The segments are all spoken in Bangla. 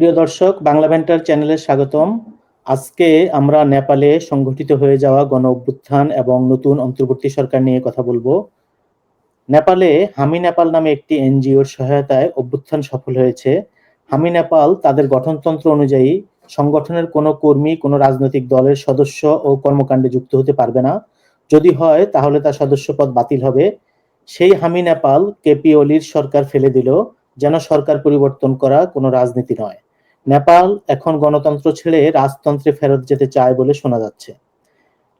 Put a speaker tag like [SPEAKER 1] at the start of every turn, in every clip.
[SPEAKER 1] প্রিয় দর্শক, বাংলা ভেন্টার চ্যানেলে স্বাগতম। আজকে আমরা নেপালে সংগঠিত হয়ে যাওয়া গণ অভ্যুত্থান এবং নতুন অন্তর্বর্তী সরকার নিয়ে কথা বলব। নেপালে হামি নেপাল নামে একটি এনজিওর সহায়তায় অভ্যুত্থান সফল হয়েছে। হামি নেপাল তাদের গঠনতন্ত্র অনুযায়ী সংগঠনের কোনো কর্মী, কোনো রাজনৈতিক দলের সদস্য ও কর্মকাণ্ডে যুক্ত হতে পারবে না। যদি হয়, তাহলে তার সদস্যপদ বাতিল হবে। সেই হামি নেপাল কেপি ওলির সরকার ফেলে দিল, যেন সরকার পরিবর্তন করা কোনো রাজনীতি নয়। নেপাল এখন গণতন্ত্র ছেড়ে রাজতন্ত্রে ফেরত যেতে চায় বলে শোনা যাচ্ছে।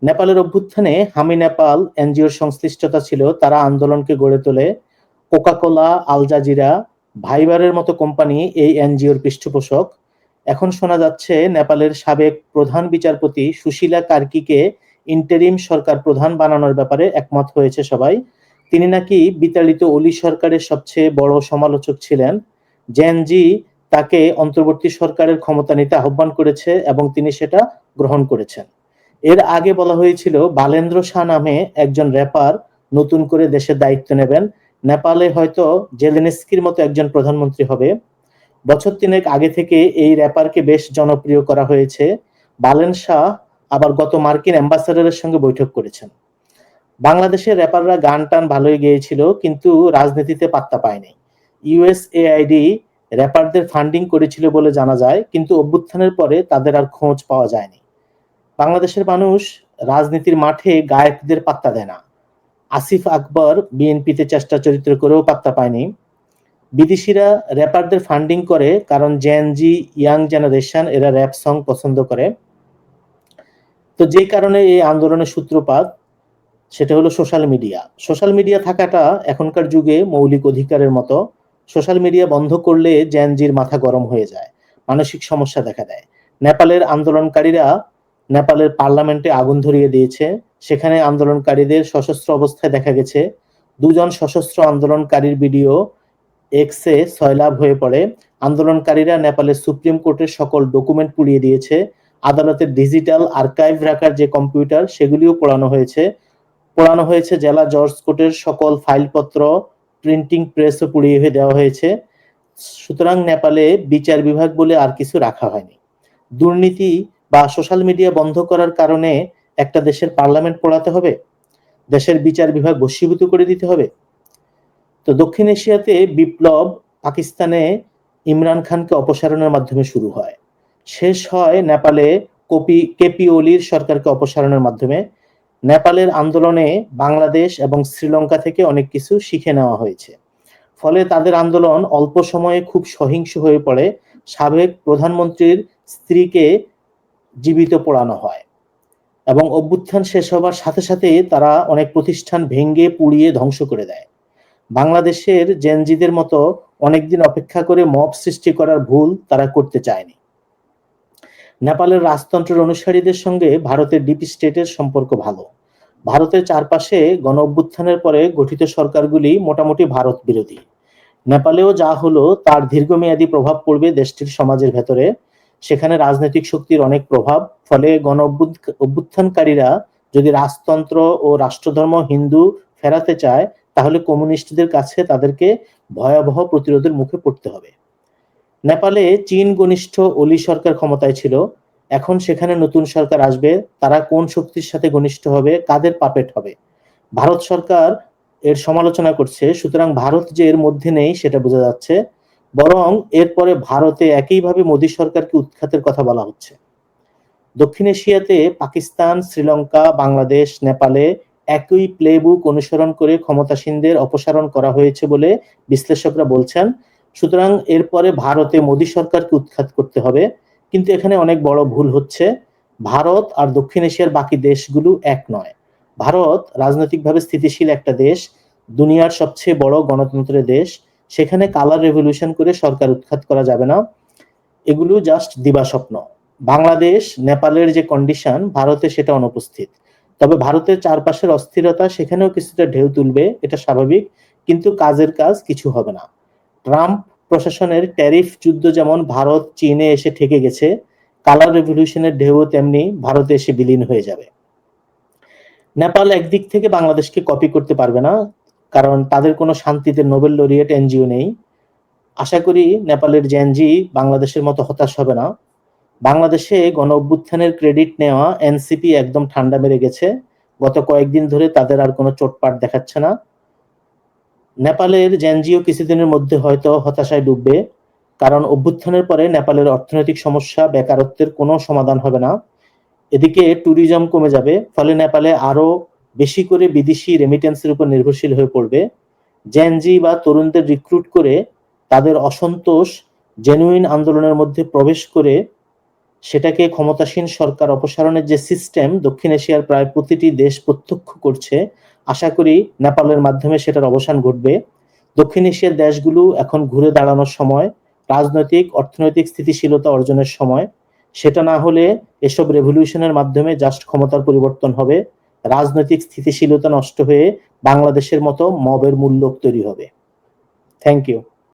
[SPEAKER 1] নেপালের অভ্যুত্থানে হামি নেপাল এনজিওর সংশ্লিষ্টতা ছিল, তারা আন্দোলনকে গড়ে তোলে। কোকাকোলা আলজাজিরা ভাইবারের মতো কোম্পানি এই এনজিওর পৃষ্ঠপোষক। এখন শোনা যাচ্ছে, নেপালের সাবেক প্রধান বিচারপতি সুশীলা কার্কিকে ইন্টারিম সরকার প্রধান বানানোর ব্যাপারে একমত হয়েছে সবাই। তিনি নাকি বিতাড়িত অলি সরকারের সবচেয়ে বড় সমালোচক ছিলেন। জেনজি তাকে অন্তর্বর্তী সরকারের ক্ষমতা নিতে আহ্বান করেছে এবং তিনি সেটা গ্রহণ করেছেন। এর আগে বলা হয়েছিল, বালেন্দ্র শাহ নামে একজন র্যাপার নতুন করে দেশের দায়িত্ব নেবেন। নেপালে হয়তো জেলেনেস্কির মতো একজন প্রধানমন্ত্রী হবে। বছর তিনেক আগে থেকে এই র্যাপারকে বেশ জনপ্রিয় করা হয়েছে। বালেন শাহ আবার গত মার্কিন অ্যাম্বাসাডারের সঙ্গে বৈঠক করেছেন। বাংলাদেশের র্যাপাররা গান টান ভালোই গেয়েছিল, কিন্তু রাজনীতিতে পাত্তা পায়নি। ইউএসএআইডি র্যাপারদের ফান্ডিং করেছিল বলে জানা যায়, কিন্তু অভ্যুত্থানের পরে তাদের আর খোঁজ পাওয়া যায়নি। বাংলাদেশের মানুষ রাজনীতির মাঠে গায়কদের পাত্তা দেয় না। আসিফ আকবর বিএনপিতে চেষ্টা চরিত্র করেও পাত্তা পায়নি। বিদেশিরা র্যাপারদের ফান্ডিং করে কারণ জেনজি ইয়াং জেনারেশন এরা র্যাপ সং পছন্দ করে। তো যে কারণে এই আন্দোলনের সূত্রপাত, সেটা হলো সোশ্যাল মিডিয়া। সোশ্যাল মিডিয়া থাকাটা এখনকার যুগে মৌলিক অধিকারের মতো। সোশ্যাল মিডিয়া বন্ধ করলে জ্যানজির মাথা গরম হয়ে যায়, মানসিক সমস্যা দেখা দেয়। নেপালের আন্দোলনকারীরা নেপালের পার্লামেন্টে আগুন ধরিয়ে দিয়েছে, সেখানে আন্দোলনকারীদের সশস্ত্র অবস্থায় দেখা গেছে। দুজন সশস্ত্র আন্দোলনকারীর ভিডিও এক্সে সয়লাভ হয়ে পড়ে। আন্দোলনকারীরা নেপালের সুপ্রিম কোর্টের সকল ডকুমেন্ট পুড়িয়ে দিয়েছে। আদালতের ডিজিটাল আর্কাইভ রাখার যে কম্পিউটার, সেগুলিও পোড়ানো হয়েছে। পোড়ানো হয়েছে জেলা জজ কোর্টের সকল ফাইলপত্র প্রিন্টিং প্রেসও পুড়িয়ে হয়ে দেওয়া হয়েছে। সুতরাং নেপালে বিচার বিভাগ বলে আর কিছু রাখা হয়নি। দুর্নীতি বা সোশ্যাল মিডিয়া বন্ধ করার কারণে একটা দেশের পার্লামেন্ট পড়াতে হবে, দেশের বিচার বিভাগ বশীভূত করে দিতে হবে। তো দক্ষিণ এশিয়াতে বিপ্লব পাকিস্তানে ইমরান খানকে অপসারণের মাধ্যমে শুরু হয়। শেষ হয় নেপালে কপি কেপি ওলির সরকারকে অপসারণের মাধ্যমে। নেপালের আন্দোলনে বাংলাদেশ এবং শ্রীলঙ্কা থেকে অনেক কিছু শিখে নেওয়া হয়েছে। ফলে তাদের আন্দোলন অল্প সময়ে খুব সহিংস হয়ে পড়ে, সাবেক প্রধানমন্ত্রীর স্ত্রীকে জীবিত পোড়ানো হয় এবং অভ্যুত্থান শেষ হবার সাথে সাথে তারা অনেক প্রতিষ্ঠান ভেঙ্গে পুড়িয়ে ধ্বংস করে দেয়। বাংলাদেশের জেনজিদের মতো অনেকদিন অপেক্ষা করে মব সৃষ্টি করার ভুল তারা করতে চায়নি। নেপালের রাজতন্ত্রের অনুসারীদের সঙ্গে ভারতের ডিপ স্টেটের সম্পর্ক ভালো। ভারতের চারপাশে গণ অভ্যুত্থানের পরে গঠিত সরকারগুলি মোটামুটি ভারত বিরোধী। নেপালেও যা হলো তার দীর্ঘমেয়াদী প্রভাব পড়বে দেশটির সমাজের ভেতরে। সেখানে রাজনৈতিক শক্তির অনেক প্রভাব, ফলে গণ অভ্যুত্থানকারীরা যদি রাজতন্ত্র ও রাষ্ট্রধর্ম হিন্দু ফেরাতে চায়, তাহলে কমিউনিস্টদের কাছে তাদেরকে ভয়াবহ প্রতিরোধের মুখে পড়তে হবে। নেপালে চীন ঘনিষ্ঠ অলি সরকার ক্ষমতায় ছিল। এখন সেখানে নতুন সরকার আসবে, তারা কোন শক্তির সাথে ঘনিষ্ঠ হবে, কাদের পাপেট হবে? ভারত সরকার এর সমালোচনা করছে, সুতরাং ভারত যে এর মধ্যে নেই সেটা বোঝা যাচ্ছে, বরং এরপরে ভারতে একইভাবে মোদী সরকারকে উৎখাতের কথা বলা হচ্ছে। দক্ষিণ এশিয়াতে পাকিস্তান, শ্রীলঙ্কা, বাংলাদেশ, নেপালে একই প্লেবুক অনুসরণ করে ক্ষমতাসীনদের অপসারণ করা হয়েছে বলে বিশ্লেষকরা বলছেন। সুতরাং এরপরে ভারতে মোদী সরকারকে উৎখাত করতে হবে। কিন্তু এখানে অনেক বড় ভুল হচ্ছে। ভারত আর দক্ষিণ এশিয়ার বাকি দেশগুলো এক নয়। ভারত রাজনৈতিকভাবে স্থিতিশীল একটা দেশ, দুনিয়ার সবচেয়ে বড় গণতন্ত্রের দেশ। সেখানে কালার রেভলিউশন করে সরকার উৎখাত করা যাবে না। এগুলো জাস্ট দিবা স্বপ্ন। বাংলাদেশ, নেপালের যে কন্ডিশন ভারতে সেটা অনুপস্থিত। তবে ভারতের চারপাশের অস্থিরতা, সেখানেও কিছুটা ঢেউ তুলবে, এটা স্বাভাবিক। কিন্তু কাজের কাজ কিছু হবে না। ট্রাম্প প্রশাসনের ট্যারিফ যুদ্ধ যেমন ভারত, চীনে এসে ঠেকে গেছে, কালার রেভলিউশনের ঢেউ তেমনি ভারতে এসে বিলীন হয়ে যাবে। নেপাল একদিক থেকে বাংলাদেশকে কপি করতে পারবে না, কারণ তাদের কোনো শান্তিতে নোবেল লরিয়েট এনজিও নেই। আশা করি নেপালের জেনজি বাংলাদেশের মতো হতাশ হবে না। বাংলাদেশে গণ অভ্যুত্থানের ক্রেডিট নেওয়া এনসিপি একদম ঠান্ডা মেরে গেছে। গত কয়েকদিন ধরে তাদের আর কোনো চোটপাট দেখাচ্ছে না। নেপালের জেনজিও কিছুদিনের মধ্যে হয়তো হতাশায় ডুববে, কারণ অভ্যুত্থানের পরে নেপালের অর্থনৈতিক সমস্যা, বেকারত্বের কোনো সমাধান হবে না। এদিকে ট্যুরিজম কমে যাবে, ফলে নেপালে আরও বেশি করে বিদেশি রেমিটেন্সের উপর নির্ভরশীল হয়ে পড়বে। জেনজি বা তরুণদের রিক্রুট করে তাদের অসন্তোষ জেনুইন আন্দোলনের মধ্যে প্রবেশ করে সেটাকে ক্ষমতাসীন সরকার অপসারণের যে সিস্টেম দক্ষিণ এশিয়ার প্রায় প্রতিটি দেশ প্রত্যক্ষ করছে আশা করি নেপালের মাধ্যমে সেটার অবসান ঘটবে। দক্ষিণ এশিয়ার দেশগুলো এখন ঘুরে দাঁড়ানোর সময়, রাজনৈতিক, অর্থনৈতিক স্থিতিশীলতা অর্জনের সময়। সেটা না হলে এসব রেভলিউশনের মাধ্যমে জাস্ট ক্ষমতার পরিবর্তন হবে। রাজনৈতিক স্থিতিশীলতা নষ্ট হয়ে বাংলাদেশের মতো মবের মূল্য তৈরি হবে। Thank you